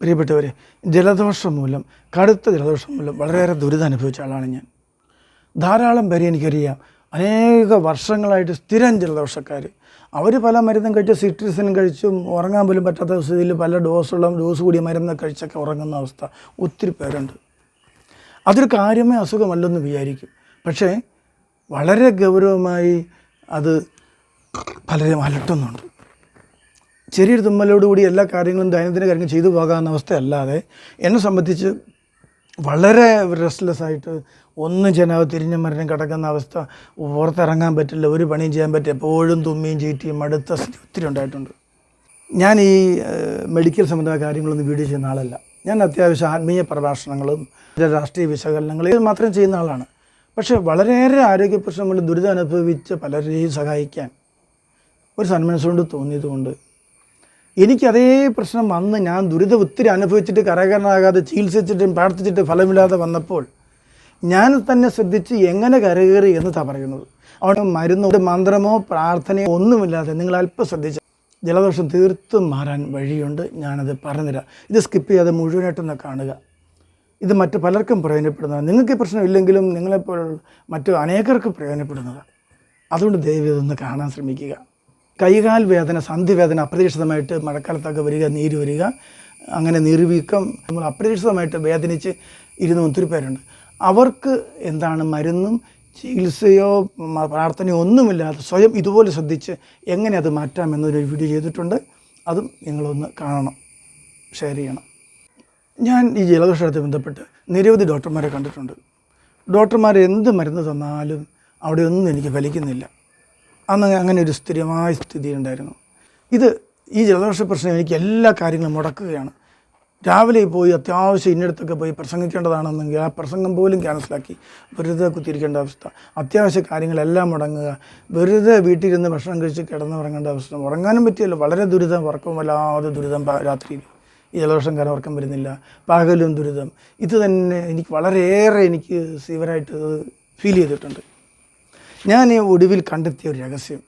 പ്രിയപ്പെട്ടവരെ ജലദോഷം മൂലം കടുത്ത ജലദോഷം മൂലം വളരെയേറെ ദുരിതം അനുഭവിച്ച ആളാണ് ഞാൻ. ധാരാളം പേരെ എനിക്കറിയാം. അനേക വർഷങ്ങളായിട്ട് സ്ഥിരം ജലദോഷക്കാർ. അവർ പല മരുന്നും കഴിച്ച് സിട്രിസിനും കഴിച്ചും ഉറങ്ങാൻ പോലും പറ്റാത്ത സ്ഥിതിയിൽ പല ഡോസുള്ള ഡോസ് കൂടിയ മരുന്നൊക്കെ കഴിച്ചൊക്കെ ഉറങ്ങുന്ന അവസ്ഥ ഒത്തിരി പേരുണ്ട്. അതൊരു കാര്യമേ അസുഖമല്ലെന്ന് വിചാരിക്കും. പക്ഷേ വളരെ ഗൗരവമായി അത് പലരും അലട്ടുന്നുണ്ട്. ചെറിയൊരു തുമ്മലോടുകൂടി എല്ലാ കാര്യങ്ങളും ദൈനംദിന കാര്യങ്ങൾ ചെയ്തു പോകാവുന്ന അവസ്ഥയല്ലാതെ എന്നെ സംബന്ധിച്ച് വളരെ റെസ്റ്റ്ലെസ് ആയിട്ട് ഒന്നും ചെയ്യാതെ തിരിഞ്ഞ മരണം കിടക്കുന്ന അവസ്ഥ പുറത്തിറങ്ങാൻ പറ്റില്ല ഒരു പണിയും ചെയ്യാൻ പറ്റില്ല എപ്പോഴും തുമ്മിയും ചീറ്റിയും അടുത്ത സ്ഥിതി ഒത്തിരി ഉണ്ടായിട്ടുണ്ട്. ഞാൻ ഈ മെഡിക്കൽ സംബന്ധമായ കാര്യങ്ങളൊന്നും വീഡിയോ ചെയ്യുന്ന ആളല്ല. ഞാൻ അത്യാവശ്യം ആത്മീയ പ്രഭാഷണങ്ങളും രാഷ്ട്രീയ വിശകലനങ്ങളും ഇത് മാത്രം ചെയ്യുന്ന ആളാണ്. പക്ഷേ വളരെയേറെ ആരോഗ്യ പ്രശ്നങ്ങളിൽ ദുരിതം അനുഭവിച്ച് പലരെയും സഹായിക്കാൻ ഒരു സന്മനസ്സുകൊണ്ട് തോന്നിയതുകൊണ്ട് എനിക്ക് അതേ പ്രശ്നം വന്ന് ഞാൻ ദുരിതം ഒത്തിരി അനുഭവിച്ചിട്ട് കരകരനാകാതെ ചികിത്സിച്ചിട്ടും പ്രാർത്ഥിച്ചിട്ട് ഫലമില്ലാതെ വന്നപ്പോൾ ഞാൻ തന്നെ ശ്രദ്ധിച്ച് എങ്ങനെ കരകയറി എന്നതാണ് പറയുന്നത്. അവിടെ മരുന്നോ മന്ത്രമോ പ്രാർത്ഥനയോ ഒന്നുമില്ലാതെ നിങ്ങൾ അല്പം ശ്രദ്ധിച്ചു ജലദോഷം തീർത്തും മാറാൻ വഴിയുണ്ട്. ഞാനത് പറഞ്ഞുതരാം. ഇത് സ്കിപ്പ് ചെയ്യാതെ മുഴുവനായിട്ടൊന്ന് കാണുക. ഇത് മറ്റു പലർക്കും പ്രയോജനപ്പെടുന്നതാണ്. നിങ്ങൾക്ക് പ്രശ്നം ഇല്ലെങ്കിലും നിങ്ങളെപ്പോൾ മറ്റു അനേകർക്ക് പ്രയോജനപ്പെടുന്നതാണ്. അതുകൊണ്ട് ദയവ് ഇതൊന്ന് കാണാൻ ശ്രമിക്കുക. കൈകാൽ വേദന സന്ധി വേദന അപ്രതീക്ഷിതമായിട്ട് മഴക്കാലത്തൊക്കെ വരിക നീര് വരിക അങ്ങനെ നീർവീക്കം നമ്മൾ അപ്രതീക്ഷിതമായിട്ട് വേദനിച്ച് ഇരുന്ന് ഒത്തിരി പേരുണ്ട്. അവർക്ക് എന്താണ് മരുന്നും ചികിത്സയോ പ്രാർത്ഥനയോ ഒന്നുമില്ലാതെ സ്വയം ഇതുപോലെ ശ്രദ്ധിച്ച് എങ്ങനെ അത് മാറ്റാം എന്നൊരു വീഡിയോ ചെയ്തിട്ടുണ്ട്. അതും നിങ്ങളൊന്ന് കാണണം ഷെയർ ചെയ്യണം. ഞാൻ ഈ ജലദോഷത്തെ ബന്ധപ്പെട്ട് നിരവധി ഡോക്ടർമാരെ കണ്ടിട്ടുണ്ട്. ഡോക്ടർമാർ എന്ത് മരുന്ന് തന്നാലും അവിടെയൊന്നും എനിക്ക് ഫലിക്കുന്നില്ല. അന്ന് അങ്ങനെ ഒരു സ്ഥിരമായ സ്ഥിതി ഉണ്ടായിരുന്നു ഇത് ഈ ജലദോഷ പ്രശ്നം എനിക്ക് എല്ലാ കാര്യങ്ങളും മുടക്കുകയാണ്. രാവിലെ പോയി അത്യാവശ്യം ഇന്നിടത്തൊക്കെ പോയി പ്രസംഗിക്കേണ്ടതാണെന്നെങ്കിൽ ആ പ്രസംഗം പോലും ക്യാൻസലാക്കി. വെറുതെ കുത്തിയിരിക്കേണ്ട അവസ്ഥ. അത്യാവശ്യ കാര്യങ്ങളെല്ലാം മുടങ്ങുക. വെറുതെ വീട്ടിലിരുന്ന് ഭക്ഷണം കഴിച്ച് കിടന്നുറങ്ങേണ്ട അവസ്ഥ. ഉറങ്ങാനും പറ്റിയല്ലോ വളരെ ദുരിതം ഉറക്കം വല്ലാതെ ദുരിതം രാത്രി രാത്രിയിൽ. ഈ ജലദോഷം കാരണം ഉറക്കം വരുന്നില്ല. പകലും ദുരിതം. ഇത് തന്നെ എനിക്ക് വളരെയേറെ എനിക്ക് സീവറായിട്ട് ഫീൽ ചെയ്തിട്ടുണ്ട്. ഞാൻ ഈ ഒടുവിൽ കണ്ടെത്തിയ ഒരു രഹസ്യം.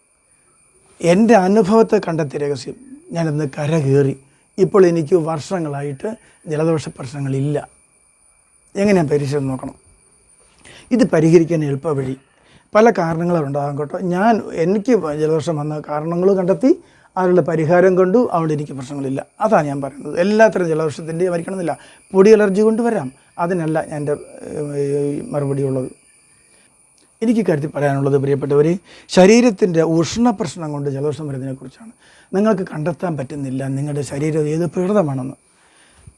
എന്റെ അനുഭവത്തെ കണ്ടെത്തിയ രഹസ്യം. ഞാനിന്ന് കര കയറി ഇപ്പോൾ എനിക്ക് വർഷങ്ങളായിട്ട് ജലദോഷ പ്രശ്നങ്ങളില്ല. എങ്ങനെയാണ് പരിശോധന നോക്കണം? ഇത് പരിഹരിക്കാൻ എളുപ്പ വഴി പല കാരണങ്ങളും ഉണ്ടാകാം കേട്ടോ. ഞാൻ എനിക്ക് ജലദോഷം വന്ന കാരണങ്ങൾ കണ്ടെത്തി അതിനുള്ള പരിഹാരം കൊണ്ടു അവിടെ എനിക്ക് പ്രശ്നങ്ങളില്ല. അതാണ് ഞാൻ പറയുന്നത്. എല്ലാത്തരം ജലദോഷത്തിന്റെ മരിക്കണമെന്നില്ല പൊടി അലർജി കൊണ്ട് വരാം അതിനല്ല എന്റെ മറുപടി ഉള്ളത് എനിക്ക് കാര്യത്തിൽ പറയാനുള്ളത് പ്രിയപ്പെട്ടവർ ശരീരത്തിന്റെ ഉഷ്ണ പ്രശ്നം കൊണ്ട് ജലദോഷം വരുന്നതിനെക്കുറിച്ചാണ്. നിങ്ങൾക്ക് കണ്ടെത്താൻ പറ്റുന്നില്ല. നിങ്ങളുടെ ശരീരം ഏത് പ്രകൃതമാണെന്ന്.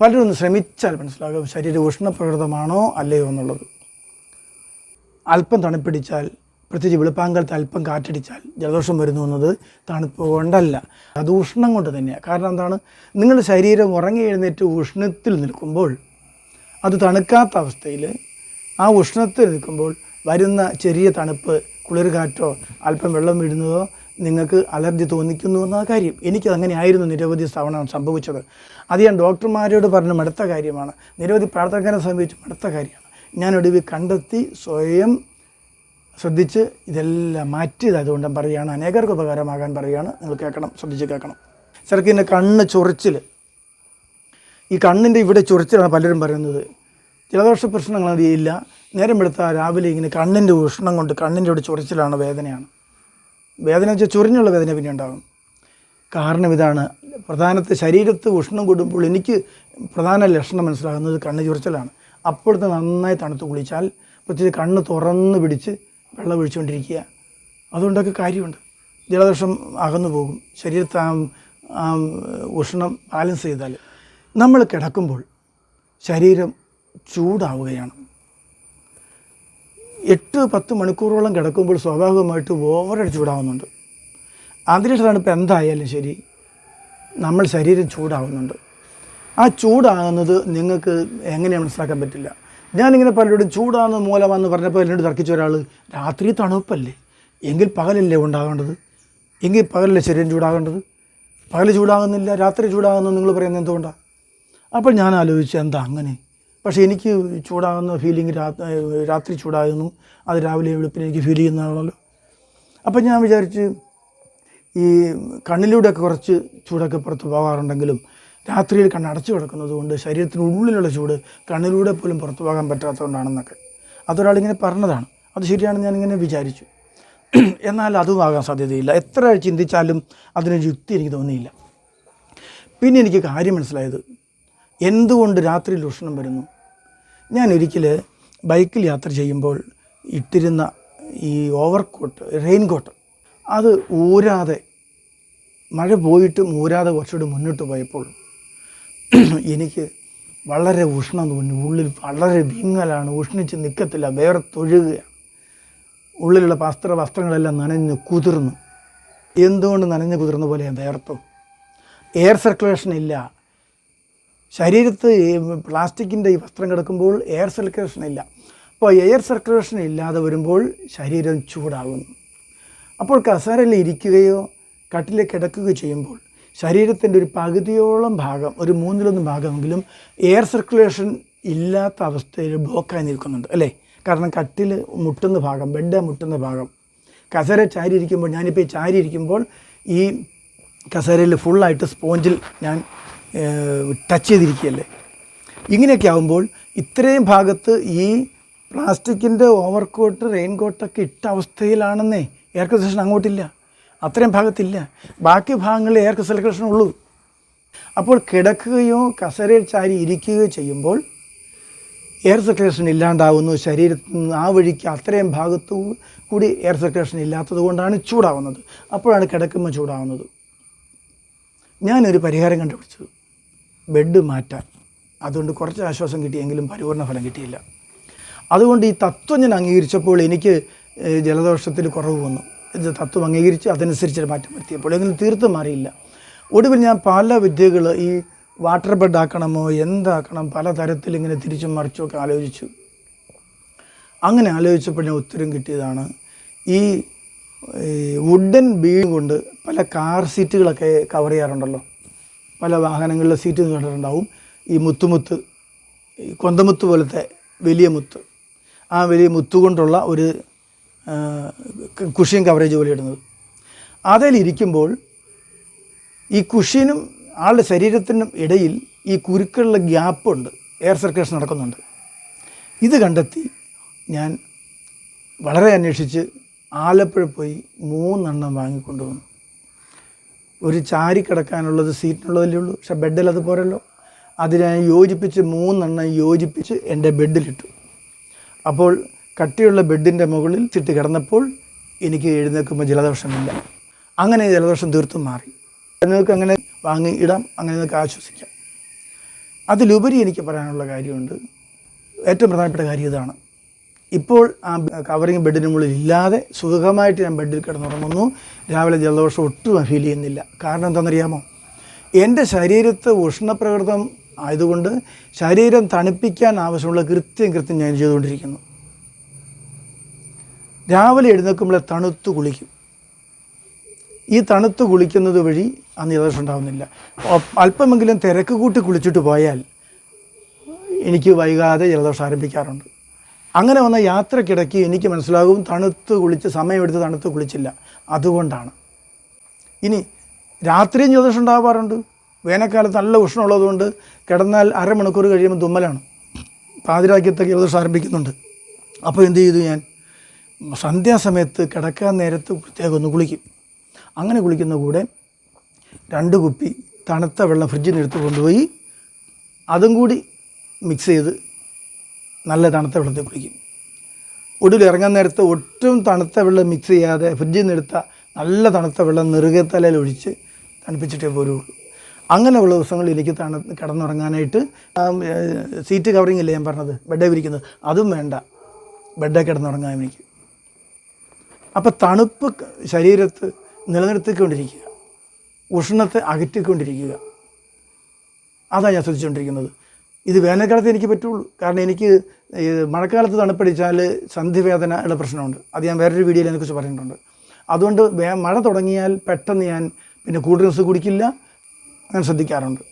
പലരും ഒന്ന് ശ്രമിച്ചാൽ മനസ്സിലാകും ശരീരം ഉഷ്ണപ്രകൃതമാണോ അല്ലയോ എന്നുള്ളത്. അല്പം തണുപ്പിടിച്ചാൽ പ്രത്യേകിച്ച് വെളുപ്പാങ്കലത്ത് അല്പം കാറ്റടിച്ചാൽ ജലദോഷം വരുന്നു എന്നത് തണുപ്പ് കൊണ്ടല്ല. അത് ഉഷ്ണം കൊണ്ട് തന്നെയാണ് കാരണം എന്താണ്? നിങ്ങളുടെ ശരീരം ഉറങ്ങി എഴുന്നേറ്റ് ഉഷ്ണത്തിൽ നിൽക്കുമ്പോൾ അത് തണുക്കാത്ത അവസ്ഥയിൽ ആ ഉഷ്ണത്തിൽ നിൽക്കുമ്പോൾ വരുന്ന ചെറിയ തണുപ്പ് കുളിർ കാറ്റോ അല്പം വെള്ളം വീഴുന്നതോ നിങ്ങൾക്ക് അലർജി തോന്നിക്കുന്നു എന്ന കാര്യം. എനിക്കത് അങ്ങനെ ആയിരുന്നു നിരവധി തവണ സംഭവിച്ചത്. അത് ഞാൻ ഡോക്ടർമാരോട് പറഞ്ഞ മടുത്ത കാര്യമാണ്. നിരവധി പ്രാർത്ഥനക്കാരെ സംഭവിച്ചു മടുത്ത കാര്യമാണ്. ഞാൻ ഒടുവിൽ കണ്ടെത്തി സ്വയം ശ്രദ്ധിച്ച് ഇതെല്ലാം മാറ്റിയത് അതുകൊണ്ടും ഞാൻ പറയുകയാണ്. അനേകർക്ക് ഉപകാരമാകാൻ പറയുകയാണ്. നിങ്ങൾ കേൾക്കണം ശ്രദ്ധിച്ച് കേൾക്കണം. ചെറുക്കിന്റെ കണ്ണ് ചൊറിച്ചിൽ ഈ കണ്ണിന്റെ ഇവിടെ ചൊറിച്ചിലാണ് പലരും പറയുന്നത്. ജലദോഷ പ്രശ്നങ്ങൾ അറിയില്ല നേരം എടുത്താൽ രാവിലെ ഇങ്ങനെ കണ്ണിന്റെ ഉഷ്ണം കൊണ്ട് കണ്ണിന്റെ ഇവിടെ ചൊറിച്ചിലാണ് വേദനയാണ്. വേദന വെച്ചാൽ ചൊറിഞ്ഞുള്ള വേദന പിന്നെ ഉണ്ടാകും കാരണം ഇതാണ്. പ്രധാനത്തെ ശരീരത്ത് ഉഷ്ണം കൂടുമ്പോൾ എനിക്ക് പ്രധാന ലക്ഷണം മനസ്സിലാകുന്നത് കണ്ണ് ചൊറിച്ചിലാണ്. അപ്പോഴത്തെ നന്നായി തണുത്ത് കുളിച്ചാൽ പ്രത്യേകിച്ച് കണ്ണ് തുറന്ന് പിടിച്ച് വെള്ളം ഒഴിച്ചുകൊണ്ടിരിക്കുക. അതുകൊണ്ടൊക്കെ കാര്യമുണ്ട്. ജലദോഷം അകന്നു പോകും. ശരീരത്തെ ഉഷ്ണം ബാലൻസ് ചെയ്താൽ. നമ്മൾ കിടക്കുമ്പോൾ ശരീരം ചൂടാവുകയാണ്. എട്ട് പത്ത് മണിക്കൂറോളം കിടക്കുമ്പോൾ സ്വാഭാവികമായിട്ട് ഓവറായിട്ട് ചൂടാവുന്നുണ്ട്. അന്തരീക്ഷ തണുപ്പ് എന്തായാലും ശരി നമ്മൾ ശരീരം ചൂടാവുന്നുണ്ട്. ആ ചൂടാകുന്നത് നിങ്ങൾക്ക് എങ്ങനെ മനസ്സിലാക്കാൻ പറ്റില്ല. ഞാനിങ്ങനെ പലരോടും ചൂടാകുന്ന മൂലമാണെന്ന് പറഞ്ഞപ്പോൾ എന്നോട് തർക്കിച്ച ഒരാൾ രാത്രി തണുപ്പല്ലേ? എങ്കിൽ പകലല്ലേ ഉണ്ടാകേണ്ടത്? എങ്കിൽ പകലല്ലേ ശരീരം ചൂടാകേണ്ടത്? പകൽ ചൂടാകുന്നില്ല രാത്രി ചൂടാകുന്നു നിങ്ങൾ പറയുന്നത് എന്തുകൊണ്ടാണ് അപ്പോൾ ഞാൻ ആലോചിച്ചു എന്താ അങ്ങനെ? പക്ഷേ എനിക്ക് ചൂടാകുന്ന ഫീലിംഗ് രാത്രി ചൂടാകുന്നു. അത് രാവിലെ വെളുപ്പിന് എനിക്ക് ഫീൽ ചെയ്യുന്നതാണല്ലോ. അപ്പം ഞാൻ വിചാരിച്ച് ഈ കണ്ണിലൂടെയൊക്കെ കുറച്ച് ചൂടൊക്കെ പുറത്ത് പോകാറുണ്ടെങ്കിലും രാത്രിയിൽ കണ്ണ് അടച്ചു കിടക്കുന്നത് കൊണ്ട് ശരീരത്തിനുള്ളിലുള്ള ചൂട് കണ്ണിലൂടെ പോലും പുറത്തു പോകാൻ പറ്റാത്തതുകൊണ്ടാണെന്നൊക്കെ. അതൊരാളിങ്ങനെ പറഞ്ഞതാണ്. അത് ശരിയാണെന്ന് ഞാനിങ്ങനെ വിചാരിച്ചു. എന്നാൽ അതും ആകാൻ സാധ്യതയില്ല. എത്ര ചിന്തിച്ചാലും അതിന് യുക്തി എനിക്ക് തോന്നിയില്ല. പിന്നെ എനിക്ക് കാര്യം മനസ്സിലായത് എന്തുകൊണ്ട് രാത്രിയിൽ ഉഷ്ണം വരുന്നു? ഞാൻ ഒരിക്കൽ ബൈക്കിൽ യാത്ര ചെയ്യുമ്പോൾ ഇട്ടിരുന്ന ഈ ഓവർ കോട്ട് റെയിൻ കോട്ട് അത് ഊരാതെ മഴ പോയിട്ടും ഊരാതെ കുറച്ചുകൂടി മുന്നോട്ട് പോയപ്പോൾ എനിക്ക് വളരെ ഉഷ്ണം തോന്നി. ഉള്ളിൽ വളരെ വിങ്ങലാണ് ഉഷ്ണിച്ച് നിൽക്കത്തില്ല വേറെ തൊഴുകയാണ്. ഉള്ളിലുള്ള വസ്ത്ര വസ്ത്രങ്ങളെല്ലാം നനഞ്ഞ് കുതിർന്നു. എന്തുകൊണ്ട് നനഞ്ഞ് കുതിർന്ന പോലെ വേർത്തു എയർ സർക്കുലേഷൻ ഇല്ല ശരീരത്ത് പ്ലാസ്റ്റിക്കിന്റെ ഈ വസ്ത്രം കിടക്കുമ്പോൾ എയർ സർക്കുലേഷൻ ഇല്ല. അപ്പോൾ എയർ സർക്കുലേഷൻ ഇല്ലാതെ വരുമ്പോൾ ശരീരം ചൂടാകുന്നു. അപ്പോൾ കസേരയിൽ ഇരിക്കുകയോ കട്ടിൽ കിടക്കുകയോ ചെയ്യുമ്പോൾ ശരീരത്തിന്റെ ഒരു പകുതിയോളം ഭാഗം ഒരു മൂന്നിലൊന്ന് ഭാഗമെങ്കിലും എയർ സർക്കുലേഷൻ ഇല്ലാത്ത അവസ്ഥയിൽ ബ്ലോക്കായി നിൽക്കുന്നുണ്ട് അല്ലേ? കാരണം കട്ടിൽ മുട്ടുന്ന ഭാഗം ബെഡ് മുട്ടുന്ന ഭാഗം. കസേര ചാരി ഇരിക്കുമ്പോൾ ഞാനിപ്പോൾ ഈ ചാരി ഇരിക്കുമ്പോൾ ഈ കസേരയിൽ ഫുള്ളായിട്ട് സ്പോഞ്ചിൽ ഞാൻ ടച്ച് ചെയ്തിരിക്കുകയല്ലേ? ഇങ്ങനെയൊക്കെ ആകുമ്പോൾ ഇത്രയും ഭാഗത്ത് ഈ പ്ലാസ്റ്റിക്കിന്റെ ഓവർകോട്ട് റെയിൻ കോട്ടൊക്കെ ഇട്ട അവസ്ഥയിലാണെന്നേ എയർ കണ്ടീഷൻ അങ്ങോട്ടില്ല. അത്രയും ഭാഗത്തില്ല. ബാക്കി ഭാഗങ്ങളിൽ എയർ സർക്കുലേഷൻ ഉള്ളൂ. അപ്പോൾ കിടക്കുകയോ കസരയിൽ ചാരി ഇരിക്കുകയോ ചെയ്യുമ്പോൾ എയർ സർക്കുലേഷൻ ഇല്ലാണ്ടാവുന്നു. ശരീരത്തിൽ നിന്ന് ആ വഴിക്ക് അത്രയും ഭാഗത്തു കൂടി എയർ സർക്കുലേഷൻ ഇല്ലാത്തത് കൊണ്ടാണ് ചൂടാവുന്നത്. അപ്പോഴാണ് കിടക്കുമ്പോൾ ചൂടാവുന്നത്. ഞാനൊരു പരിഹാരം കണ്ടുപിടിച്ചു. ബെഡ് മാറ്റാൻ. അതുകൊണ്ട് കുറച്ച് ആശ്വാസം കിട്ടിയെങ്കിലും പരിപൂർണ ഫലം കിട്ടിയില്ല. അതുകൊണ്ട് ഈ തത്വം ഞാൻ അംഗീകരിച്ചപ്പോൾ എനിക്ക് ജലദോഷത്തിൽ കുറവ് വന്നു. ഇത് തത്വം അംഗീകരിച്ച് അതനുസരിച്ച് മാറ്റം വരുത്തിയപ്പോൾ എങ്കിലും തീർത്തും മാറിയില്ല. ഒടുവിൽ ഞാൻ പല വിദ്യകൾ ഈ വാട്ടർ ബെഡ് ആക്കണമോ എന്താക്കണം പല തരത്തിൽ ഇങ്ങനെ തിരിച്ചും മറിച്ചും ഒക്കെ ആലോചിച്ചു. അങ്ങനെ ആലോചിച്ചപ്പോൾ ഞാൻ ഉത്തരം കിട്ടിയതാണ് ഈ വുഡൻ ബീഡ് കൊണ്ട് പല കാർ സീറ്റുകളൊക്കെ കവർ ചെയ്യാറുണ്ടല്ലോ. പല വാഹനങ്ങളിലെ സീറ്റ് കണ്ടിട്ടുണ്ടാവും ഈ മുത്തുമുത്ത് ഈ കൊന്തമുത്ത് പോലത്തെ വലിയ മുത്ത്. ആ വലിയ മുത്ത് കൊണ്ടുള്ള ഒരു കുഷ്യൻ കവറേജ് പോലെ ഇടുന്നത്. അതിലിരിക്കുമ്പോൾ ഈ കുഷ്യനും ആളുടെ ശരീരത്തിനും ഇടയിൽ ഈ കുരുക്കളുടെ ഗ്യാപ്പുണ്ട് എയർ സർക്കുലേഷൻ നടക്കുന്നുണ്ട്. ഇത് കണ്ടെത്തി ഞാൻ വളരെ അന്വേഷിച്ച് ആലപ്പുഴ പോയി മൂന്നെണ്ണം വാങ്ങിക്കൊണ്ടുവന്നു. ഒരു ചാരി കിടക്കാനുള്ളത് സീറ്റിനുള്ളതല്ലേ ഉള്ളൂ. പക്ഷെ ബെഡിൽ അത് പോരല്ലോ. അതിനെ യോജിപ്പിച്ച് മൂന്നെണ്ണം യോജിപ്പിച്ച് എന്റെ ബെഡിലിട്ടു. അപ്പോൾ കട്ടിയുള്ള ബെഡിന്റെ മുകളിൽ ചിട്ട് കിടന്നപ്പോൾ എനിക്ക് എഴുന്നേൽക്കുമ്പോൾ ജലദോഷമില്ല. അങ്ങനെ ജലദോഷം തീർത്തും മാറി. നിങ്ങൾക്ക് അങ്ങനെ വാങ്ങി ഇടാം അങ്ങനെ നിങ്ങൾക്ക് ആശ്വസിക്കാം. അതിലുപരി എനിക്ക് പറയാനുള്ള കാര്യമുണ്ട്. ഏറ്റവും പ്രധാനപ്പെട്ട കാര്യം ഇതാണ്. ഇപ്പോൾ ആ കവറിങ് ബെഡിന് മുകളിൽ ഇല്ലാതെ സുഖമായിട്ട് ഞാൻ ബെഡിൽ കിടന്നുറങ്ങുന്നു. രാവിലെ ജലദോഷം ഒട്ടും ഫീൽ ചെയ്യുന്നില്ല. കാരണം എന്താണെന്നറിയാമോ? എന്റെ ശരീരത്ത് ഉഷ്ണപ്രകൃതം ആയതുകൊണ്ട് ശരീരം തണുപ്പിക്കാൻ ആവശ്യമുള്ള കൃത്യം കൃത്യം ഞാൻ ചെയ്തുകൊണ്ടിരിക്കുന്നു. രാവിലെ എഴുന്നേൽക്കുമ്പോൾ തണുത്ത് കുളിക്കും. ഈ തണുത്ത് കുളിക്കുന്നത് വഴി അന്ന് ജലദോഷം ഉണ്ടാകുന്നില്ല അല്പമെങ്കിലും തിരക്ക് കൂട്ടി കുളിച്ചിട്ട് പോയാൽ എനിക്ക് വൈകാതെ ജലദോഷം ആരംഭിക്കാറുണ്ട്. അങ്ങനെ വന്ന യാത്രക്കിടയ്ക്ക് എനിക്ക് മനസ്സിലാകും തണുത്ത് കുളിച്ച് സമയമെടുത്ത് തണുത്ത് കുളിച്ചില്ല. അതുകൊണ്ടാണ്. ഇനി രാത്രിയും ജ്യോതിഷം ഉണ്ടാവാറുണ്ട്. വേനൽക്കാലത്ത് നല്ല ഉഷ്ണമുള്ളതുകൊണ്ട് കിടന്നാൽ അരമണിക്കൂർ കഴിയുമ്പോൾ തുമ്മലാണ്. പാതിരാക്കിയത്തെ ജ്യോതിഷം ആരംഭിക്കുന്നുണ്ട്. അപ്പോൾ എന്ത് ചെയ്തു ഞാൻ? സന്ധ്യാസമയത്ത് കിടക്കാൻ നേരത്ത് പ്രത്യേകം ഒന്ന് കുളിക്കും. അങ്ങനെ കുളിക്കുന്ന കൂടെ രണ്ട് കുപ്പി തണുത്ത വെള്ളം ഫ്രിഡ്ജിൽ നിന്ന് എടുത്ത് കൊണ്ടുപോയി അതും കൂടി മിക്സ് ചെയ്ത് നല്ല തണുത്ത വെള്ളത്തിൽ കുളിക്കും ഒടുവിൽ ഇറങ്ങാൻ നേരത്ത് ഒട്ടും തണുത്ത വെള്ളം മിക്സ് ചെയ്യാതെ ഫ്രിഡ്ജിൽ നിന്ന് എടുത്ത നല്ല തണുത്ത വെള്ളം നെറുകത്തലയിൽ ഒഴിച്ച് തണുപ്പിച്ചിട്ടേ പോരുള്ളൂ. അങ്ങനെയുള്ള ദിവസങ്ങളിൽ എനിക്ക് തണു കിടന്നുറങ്ങാനായിട്ട് സീറ്റ് കവറിങ് ഇല്ലേ ഞാൻ പറഞ്ഞത്? ബെഡേ വിരിക്കുന്നത്. അതും വേണ്ട. ബെഡേ കിടന്നുറങ്ങാൻ എനിക്ക്. അപ്പോൾ തണുപ്പ് ശരീരത്ത് നിലനിർത്തിക്കൊണ്ടിരിക്കുക. ഉഷ്ണത്തെ അകറ്റിക്കൊണ്ടിരിക്കുക. അതാണ് ഞാൻ ശ്രദ്ധിച്ചുകൊണ്ടിരിക്കുന്നത് ഇത് വേനൽക്കാലത്ത് എനിക്ക് പറ്റുള്ളൂ. കാരണം എനിക്ക് മഴക്കാലത്ത് തണുപ്പടിച്ചാൽ സന്ധിവേദനയുടെ പ്രശ്നമുണ്ട്. അത് ഞാൻ വേറൊരു വീഡിയോയിൽ അതിനെക്കുറിച്ച് പറയുന്നുണ്ട് അതുകൊണ്ട് മഴ തുടങ്ങിയാൽ പെട്ടെന്ന് ഞാൻ പിന്നെ കൂൾ ഡ്രിങ്ക്സ് കുടിക്കില്ല ഞാൻ ശ്രദ്ധിക്കാറുണ്ട്.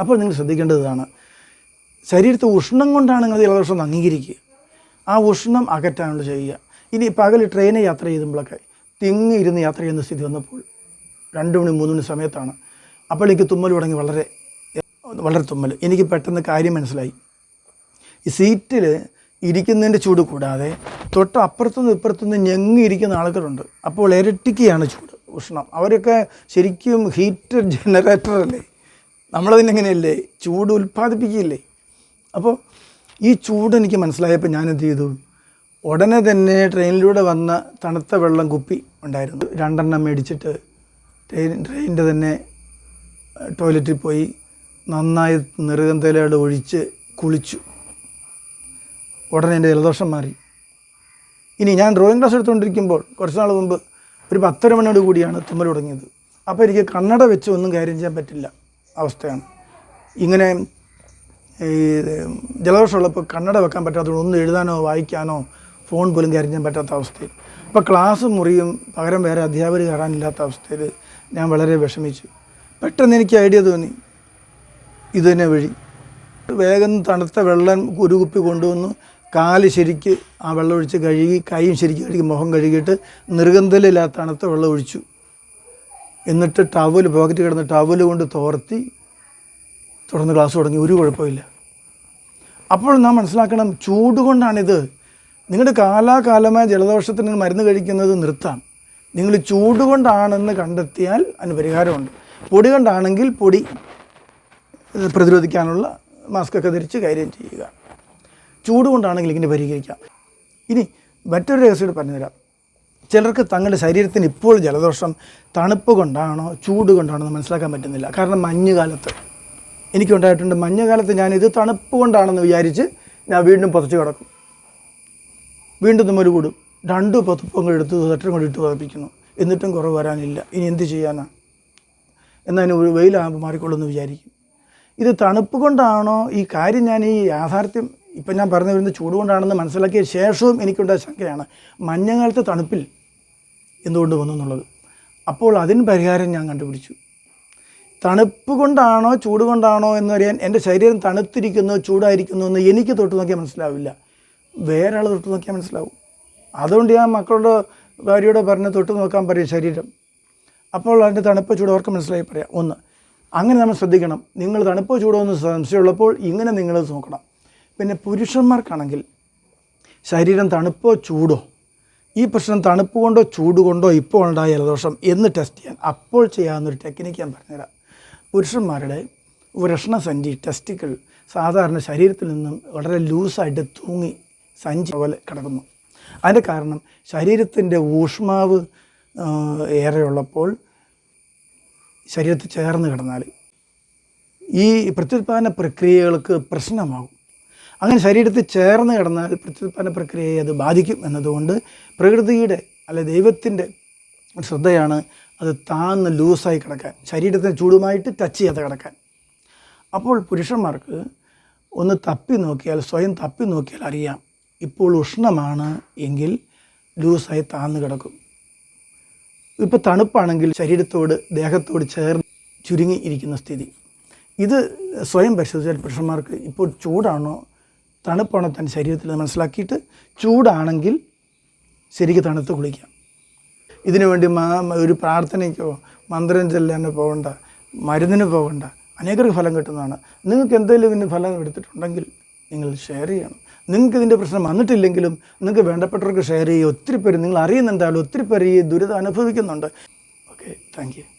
അപ്പോൾ നിങ്ങൾ ശ്രദ്ധിക്കേണ്ടതാണ്. ശരീരത്തെ ഉഷ്ണം കൊണ്ടാണ് നിങ്ങൾ ജലദോഷം അംഗീകരിക്കുക. ആ ഉഷ്ണം അകറ്റാനുള്ള ചെയ്യുക. ഇനി പകൽ ട്രെയിനിൽ യാത്ര ചെയ്യുമ്പോഴൊക്കെ തിങ്ങി ഇരുന്ന് യാത്ര ചെയ്യുന്ന സ്ഥിതി വന്നപ്പോൾ രണ്ട് മണി മൂന്ന് മണി സമയത്താണ്. അപ്പോൾ എനിക്ക് തുമ്മൽ തുടങ്ങി വളരെ വളരെ തുമ്മൽ എനിക്ക് പെട്ടെന്ന് കാര്യം മനസ്സിലായി. ഈ സീറ്റിൽ ഇരിക്കുന്നതിന്റെ ചൂട് കൂടാതെ തൊട്ട് അപ്പുറത്തുനിന്ന് ഇപ്പുറത്തുനിന്ന് ഞെങ്ങി ഇരിക്കുന്ന ആളുകളുണ്ട്. അപ്പോൾ ഇരട്ടിക്കുകയാണ് ചൂട് ഉഷ്ണം. അവരൊക്കെ ശരിക്കും ഹീറ്റർ ജനറേറ്റർ അല്ലേ നമ്മളതിനെങ്ങനെയല്ലേ ചൂട് ഉൽപ്പാദിപ്പിക്കുകയില്ലേ? അപ്പോൾ ഈ ചൂട് എനിക്ക് മനസ്സിലായപ്പോൾ ഞാൻ എന്ത് ചെയ്തു? ഉടനെ തന്നെ ട്രെയിനിലൂടെ വന്ന തണുത്ത വെള്ളം കുപ്പി ഉണ്ടായിരുന്നു. രണ്ടെണ്ണം മേടിച്ചിട്ട് ട്രെയിൻ ട്രെയിനിന്റെ തന്നെ ടോയ്ലറ്റിൽ പോയി നന്നായി നെറുകന്തലയുടെ ഒഴിച്ച് കുളിച്ചു. ഉടനെ എന്റെ ജലദോഷം മാറി. ഇനി ഞാൻ ഡ്രോയിങ് ക്ലാസ് എടുത്തുകൊണ്ടിരിക്കുമ്പോൾ കുറച്ച് നാൾ മുമ്പ് ഒരു പത്തര മണിയോട് കൂടിയാണ് തുമ്മൽ തുടങ്ങിയത്. അപ്പോൾ എനിക്ക് കണ്ണട വെച്ച് ഒന്നും കാര്യം ചെയ്യാൻ പറ്റില്ല അവസ്ഥയാണ്. ഇങ്ങനെ ഈ ജലദോഷമുള്ളപ്പോൾ കണ്ണട വെക്കാൻ പറ്റാത്തതുകൊണ്ട് ഒന്നും എഴുതാനോ വായിക്കാനോ ഫോൺ പോലും കാര്യം ചെയ്യാൻ പറ്റാത്ത അവസ്ഥയിൽ. അപ്പോൾ ക്ലാസ് മുറിയും പകരം വേറെ അധ്യാപകർ കയറാനില്ലാത്ത അവസ്ഥയിൽ ഞാൻ വളരെ വിഷമിച്ചു. പെട്ടെന്ന് എനിക്ക് ഐഡിയ തോന്നി. ഇത് തന്നെ വഴി. വേഗം തണുത്ത വെള്ളം ഒരു കുപ്പി കൊണ്ടുവന്നു. കാൽ ശരിക്ക് ആ വെള്ളം ഒഴിച്ച് കഴുകി കൈയും ശരിക്ക് കഴുകി മുഖം കഴുകിയിട്ട് നിർഗന്ധലില്ലാത്ത തണുത്ത വെള്ളം ഒഴിച്ചു. എന്നിട്ട് ടവൽ പോക്കറ്റ് കിടന്ന് ടവൽ കൊണ്ട് തോർത്തി തുടർന്ന് ക്ലാസ് തുടങ്ങി. ഒരു കുഴപ്പമില്ല. അപ്പോൾ നാം മനസ്സിലാക്കണം ചൂട് കൊണ്ടാണിത്. നിങ്ങളുടെ കാലാകാലമായ ജലദോഷത്തിന് മരുന്ന് കഴിക്കുന്നത് നിർത്താം. നിങ്ങൾ ചൂട് കൊണ്ടാണെന്ന് കണ്ടെത്തിയാൽ അതിന് പരിഹാരമുണ്ട്. പൊടി കൊണ്ടാണെങ്കിൽ പൊടി. പ്രതിരോധിക്കാനുള്ള മാസ്കൊക്കെ ധരിച്ച് കാര്യം ചെയ്യുക. ചൂട് കൊണ്ടാണെങ്കിൽ ഇങ്ങനെ പരിഹരിക്കാം. ഇനി മറ്റൊരു രഹസ്യം പറഞ്ഞുതരാം. ചിലർക്ക് തങ്ങളുടെ ശരീരത്തിന് ഇപ്പോൾ ജലദോഷം തണുപ്പ് കൊണ്ടാണോ ചൂട് കൊണ്ടാണോ എന്ന് മനസ്സിലാക്കാൻ പറ്റുന്നില്ല. കാരണം മഞ്ഞുകാലത്ത്. എനിക്കുണ്ടായിട്ടുണ്ട് മഞ്ഞുകാലത്ത് ഞാനിത് തണുപ്പ് കൊണ്ടാണെന്ന് വിചാരിച്ച് ഞാൻ വീണ്ടും പുതച്ച് കിടക്കും. വീണ്ടും തുമ്മൽ കൂടും. രണ്ട് പുതപ്പങ്ങൾ എടുത്ത് തട്ടും കൊണ്ട് ഇട്ട് പതപ്പിക്കുന്നു. എന്നിട്ടും കുറവ് വരാനില്ല. ഇനി എന്ത് ചെയ്യാനാണ് ഒരു വെയിലാകുമ്പോൾ മാറിക്കൊള്ളുമെന്ന് വിചാരിക്കും. ഇത് തണുപ്പ് കൊണ്ടാണോ ഈ കാര്യം ഞാൻ ഈ യാഥാർത്ഥ്യം ഇപ്പം ഞാൻ പറഞ്ഞു വരുന്നത് ചൂട് കൊണ്ടാണെന്ന് മനസ്സിലാക്കിയ ശേഷവും എനിക്കുണ്ടായ ശങ്കയാണ്. മഞ്ഞകാലത്ത് തണുപ്പിൽ എന്തുകൊണ്ട് വന്നു എന്നുള്ളത്. അപ്പോൾ അതിന് പരിഹാരം ഞാൻ കണ്ടുപിടിച്ചു. തണുപ്പ് കൊണ്ടാണോ ചൂട് കൊണ്ടാണോ എന്നറിയാൻ എന്റെ ശരീരം തണുത്തിരിക്കുന്നു ചൂടായിരിക്കുന്നു എന്ന് എനിക്ക് തൊട്ട് നോക്കിയാൽ മനസ്സിലാവില്ല. വേറെ ആൾ തൊട്ട് നോക്കിയാൽ മനസ്സിലാവും. അതുകൊണ്ട് ഞാൻ മക്കളുടെ ഭാര്യയോട് പറഞ്ഞ് തൊട്ട് നോക്കാൻ പറയും ശരീരം. അപ്പോൾ അതിന്റെ തണുപ്പ് ചൂട് അവർക്ക് മനസ്സിലായി പറയാം. ഒന്ന് അങ്ങനെ നമ്മൾ ശ്രദ്ധിക്കണം. നിങ്ങൾ തണുപ്പോ ചൂടോ എന്ന് സംശയമുള്ളപ്പോൾ ഇങ്ങനെ നിങ്ങൾ നോക്കണം. പിന്നെ പുരുഷന്മാർക്കാണെങ്കിൽ ശരീരം തണുപ്പോ ചൂടോ ഈ പ്രശ്നം തണുപ്പ് കൊണ്ടോ ചൂട് കൊണ്ടോ ഇപ്പോൾ ഉണ്ടായ ജലദോഷം എന്ന് ടെസ്റ്റ് ചെയ്യാൻ അപ്പോൾ ചെയ്യാവുന്നൊരു ടെക്നിക്ക് ഞാൻ പറഞ്ഞുതരാം. പുരുഷന്മാരുടെ വൃഷ്ണസഞ്ചി ടെസ്റ്റിക്കിൾ സാധാരണ ശരീരത്തിൽ നിന്നും വളരെ ലൂസായിട്ട് തൂങ്ങി സഞ്ചി പോലെ കിടക്കുന്നു. അതിന്റെ കാരണം ശരീരത്തിന്റെ ഊഷ്മാവ് ഏറെയുള്ളപ്പോൾ ശരീരത്തിൽ ചേർന്ന് കിടന്നാൽ ഈ പ്രത്യുത്പാദന പ്രക്രിയകൾക്ക് പ്രശ്നമാകും. അങ്ങനെ ശരീരത്തിൽ ചേർന്ന് കിടന്നാൽ പ്രത്യുത്പാദന പ്രക്രിയയെ അത് ബാധിക്കും എന്നതുകൊണ്ട് പ്രകൃതിയുടെ അല്ലെ ദൈവത്തിന്റെ ശ്രദ്ധയാണ് അത് താന്ന് ലൂസായി കിടക്കാൻ ശരീരത്തിന് ചൂടുമായിട്ട് ടച്ച് ചെയ്യാതെ കിടക്കാൻ. അപ്പോൾ പുരുഷന്മാർക്ക് ഒന്ന് തപ്പി നോക്കിയാൽ സ്വയം തപ്പി നോക്കിയാൽ അറിയാം ഇപ്പോൾ ഉഷ്ണമാണ് എങ്കിൽ ലൂസായി താന്ന് കിടക്കും. ഇപ്പോൾ തണുപ്പാണെങ്കിൽ ശരീരത്തോട് ദേഹത്തോട് ചേർന്ന് ചുരുങ്ങി ഇരിക്കുന്ന സ്ഥിതി. ഇത് സ്വയം പരിശോധിച്ചാൽ പുരുഷന്മാർക്ക് ഇപ്പോൾ ചൂടാണോ? തണുപ്പാണോ തന്റെ ശരീരത്തിൽ മനസ്സിലാക്കിയിട്ട് ചൂടാണെങ്കിൽ ശരിക്ക് തണുത്ത് കുളിക്കാം. ഇതിനു വേണ്ടി മാ ഒരു പ്രാർത്ഥനയ്ക്കോ മന്ത്രം ചെല്ലാനോ പോകണ്ട മരുന്നിന് പോകണ്ട അനേകർക്ക് ഫലം കിട്ടുന്നതാണ്. നിങ്ങൾക്ക് എന്തെങ്കിലും ഇതിന് ഫലം എടുത്തിട്ടുണ്ടെങ്കിൽ നിങ്ങൾ ഷെയർ ചെയ്യണം. നിങ്ങൾക്ക് ഇതിന്റെ പ്രശ്നം വന്നിട്ടില്ലെങ്കിലും നിങ്ങൾക്ക് വേണ്ടപ്പെട്ടവർക്ക് ഷെയർ ചെയ്യുക ഒത്തിരി പേര് നിങ്ങൾ അറിയുന്നുണ്ടാവില്ല. ഒത്തിരി പേര് ഈ ദുരിതം അനുഭവിക്കുന്നുണ്ട്. Okay thank